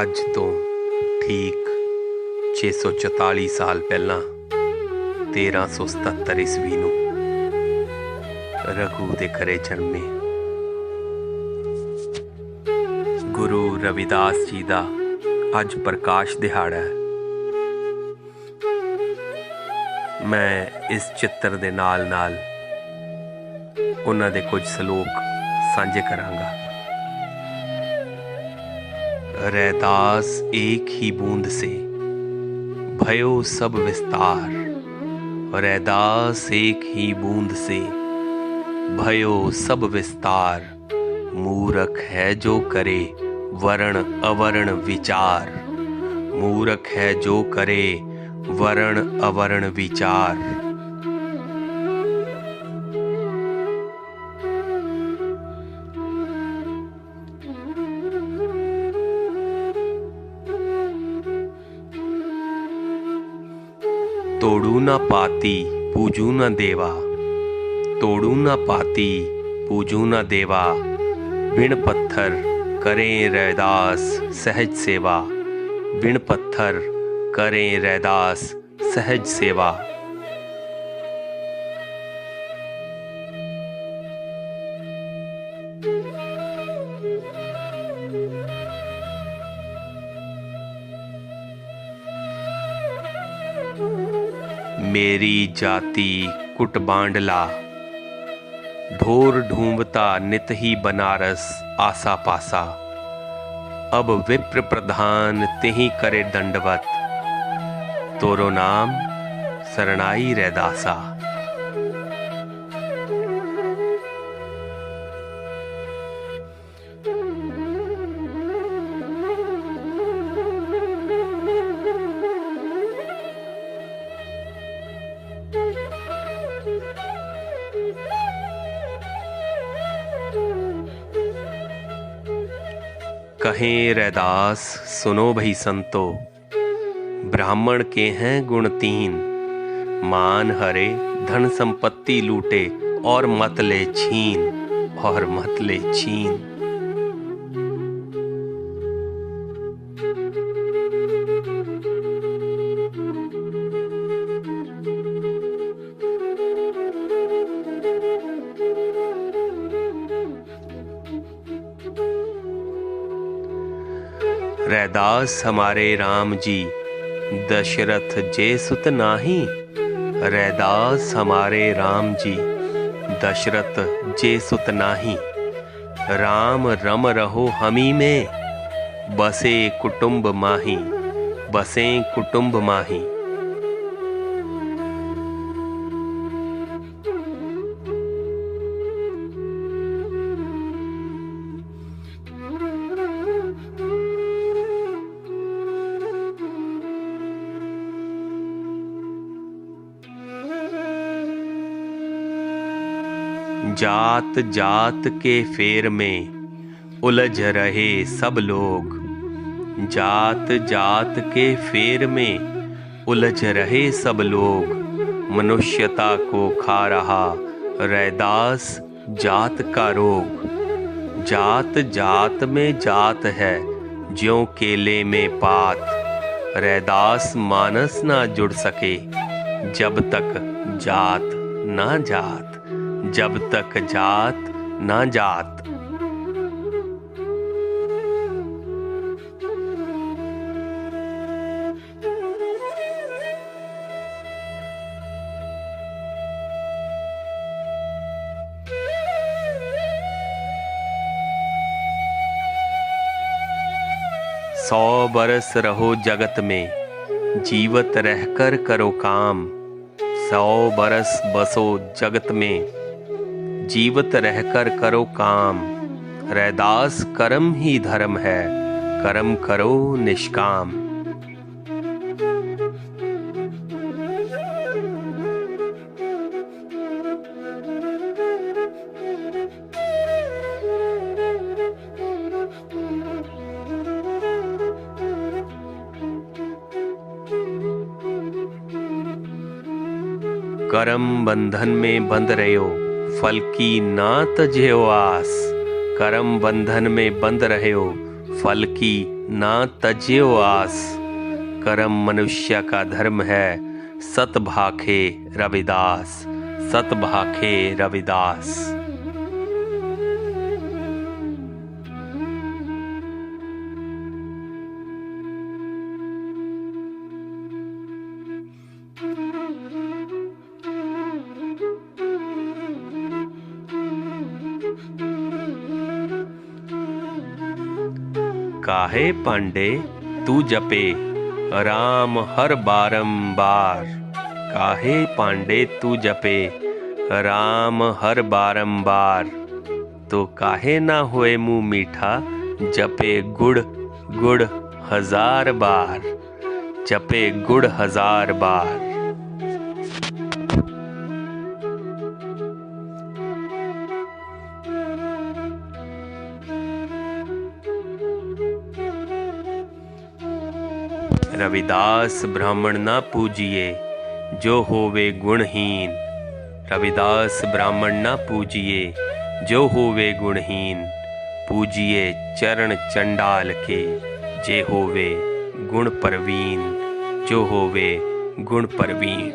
ਅੱਜ ਤੋਂ ਠੀਕ 644 ਸਾਲ ਪਹਿਲਾਂ 1377 ਈਸਵੀ ਨੂੰ ਰਘੂ ਦੇ ਘਰੇ ਜਨਮੇ। ਗੁਰੂ ਰਵਿਦਾਸ ਜੀ ਦਾ ਅੱਜ ਪ੍ਰਕਾਸ਼ ਦਿਹਾੜਾ ਹੈ। ਮੈਂ ਇਸ ਚਿੱਤਰ ਦੇ ਨਾਲ ਨਾਲ ਉਹਨਾਂ ਦੇ ਕੁਝ ਸ਼ਲੋਕ ਸਾਂਝੇ ਕਰਾਂਗਾ। रैदास एक ही बूंद से। भयो सब विस्तार रैदास एक ही बूंद से। भयो सब विस्तार, मूरख है जो करे वर्ण अवर्ण विचार। मूरख है जो करे वर्ण अवर्ण विचार। तोड़ू न पाती, पूजू न देवा। तोड़ू न पाती, पूजू न देवा। बिन पत्थर करें रैदास सहज सेवा। बिन पत्थर करें रैदास सहज सेवा। मेरी जाति कुट बांडला। ढोर ढूंढता नित ही बनारस आसा पासा। अब विप्र प्रधान तिही करे दंडवत। तोरो नाम शरणाई रैदासा। कहें रैदास, सुनो भई संतो। ब्राह्मण के हैं गुण तीन। मान हरे, धन संपत्ति लूटे और मत ले छीन, और मत ले छीन। रैदास हमारे राम जी, दशरथ जे सुत नाही। रैदास हमारे राम जी, दशरथ जे सुत नाही। राम रम रहो हमी में, बसे कुटुंब माही, बसे कुटुंब माही। जात जात के फेर में उलझ रहे सब लोग। जात जात के फेर में उलझ रहे सब लोग। मनुष्यता को खा रहा रैदास जात का रोग। जात जात में जात है, ज्यो केले में पात। रैदास मानस ना जुड़ सके, जब तक जात ना जात। जब तक जात ना जात। सौ बरस रहो जगत में, जीवत रहकर करो काम। सौ बरस बसो जगत में जीवत रहकर करो काम। रैदास, कर्म ही धर्म है। कर्म करो निष्काम। करम बंधन में बंध रहे हो। फल की ना तजे आस। करम बंधन में बंध रहे हो फल की ना तजे आस। कर्म मनुष्य का धर्म है सत भाखे रविदास। सत भाखे रविदास। काहे पांडे, तू जपे, राम हर बारंबार। काहे पांडे, तू जपे, राम हर बारंबार। तो काहे ना होए मुँह मीठा, जपे गुड़ गुड़ हज़ार बार। जपे गुड़ हज़ार बार। रविदास ब्राह्मण ना पूजिए जो होवे गुणहीन रविदास ब्राह्मण ना पूजिए जो होवे गुणहीन पूजिए चरण चंडाल के जे होवे गुण परवीन जो होवे गुण परवीन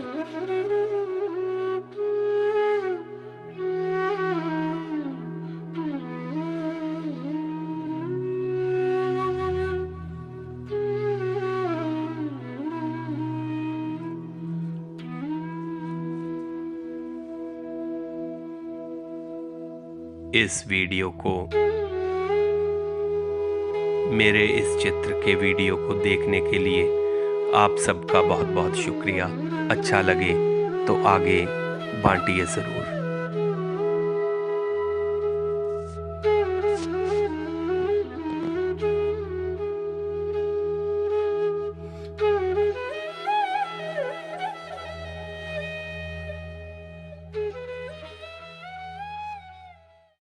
इस वीडियो को, मेरे इस चित्र के वीडियो को देखने के लिए आप सबका बहुत बहुत शुक्रिया। अच्छा लगे तो आगे बांटिए ज़रूर।